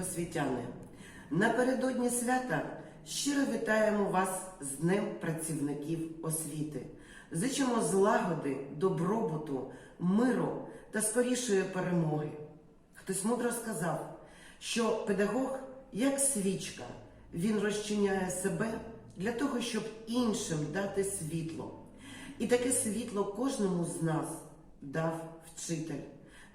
освітяни! Напередодні свята щиро вітаємо вас з Днем працівників освіти. Зичимо злагоди, добробуту, миру та скорішої перемоги. Хтось мудро сказав, що педагог як свічка, він розчиняє себе для того, щоб іншим дати світло. І таке світло кожному з нас дав вчитель.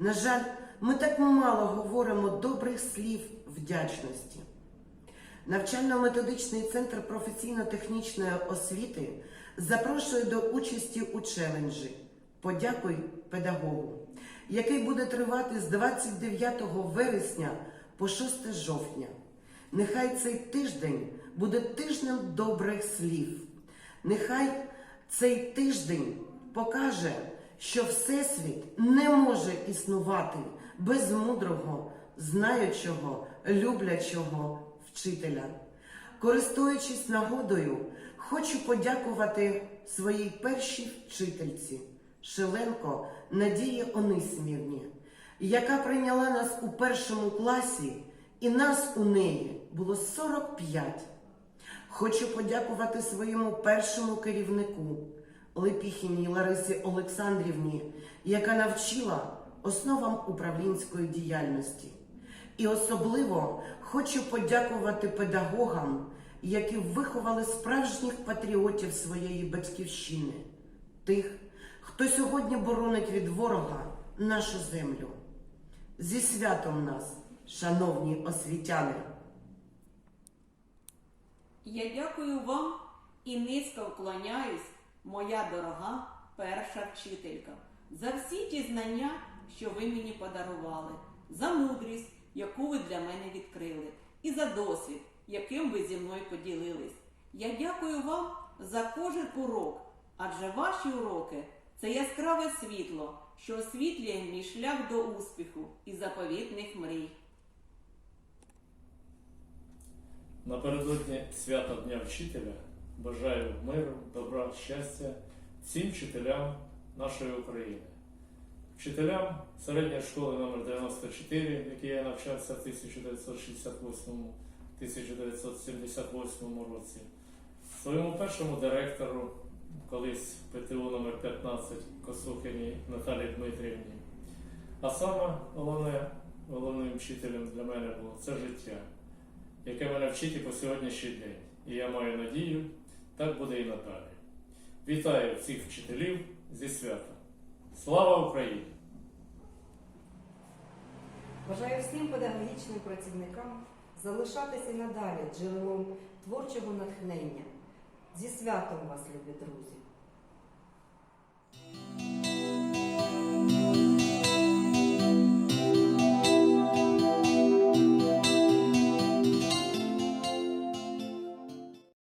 На жаль, ми так мало говоримо добрих слів вдячності. Навчально-методичний центр професійно-технічної освіти запрошує до участі у челенджі Подякуй педагогу, який буде тривати з 29 вересня по 6 жовтня. Нехай цей тиждень буде тижнем добрих слів. Нехай цей тиждень покаже, що Всесвіт не може існувати без мудрого, знаючого, люблячого вчителя. Користуючись нагодою, хочу подякувати своїй першій вчительці Шеленко Надії Онисмівні, яка прийняла нас у першому класі, і нас у неї було 45. Хочу подякувати своєму першому керівнику Лепіхіній Ларисі Олександрівні, яка навчила основам управлінської діяльності. І особливо хочу подякувати педагогам, які виховали справжніх патріотів своєї батьківщини, тих, хто сьогодні боронить від ворога нашу землю. Зі святом нас, шановні освітяни! Я дякую вам і низько вклоняюсь, моя дорога перша вчителька, за всі ті знання, що ви мені подарували, за мудрість, яку ви для мене відкрили, і за досвід, яким ви зі мною поділились. Я дякую вам за кожен урок, адже ваші уроки це яскраве світло, що освітлює мій шлях до успіху і заповітних мрій. Напередодні свята Дня вчителя бажаю миру, добра, щастя всім вчителям нашої України. Вчителям середньої школи номер 94, в якій я навчався в 1968-1978 році, своєму першому директору, колись ПТУ номер 15 Косухині Наталії Дмитрівні. А саме головне, головним вчителем для мене було це життя яке мене вчить і по сьогоднішній день. І я маю надію, так буде і надалі. Вітаю всіх вчителів зі свята. Слава Україні! Бажаю всім педагогічним працівникам залишатися надалі джерелом творчого натхнення. Зі святом вас, любі друзі!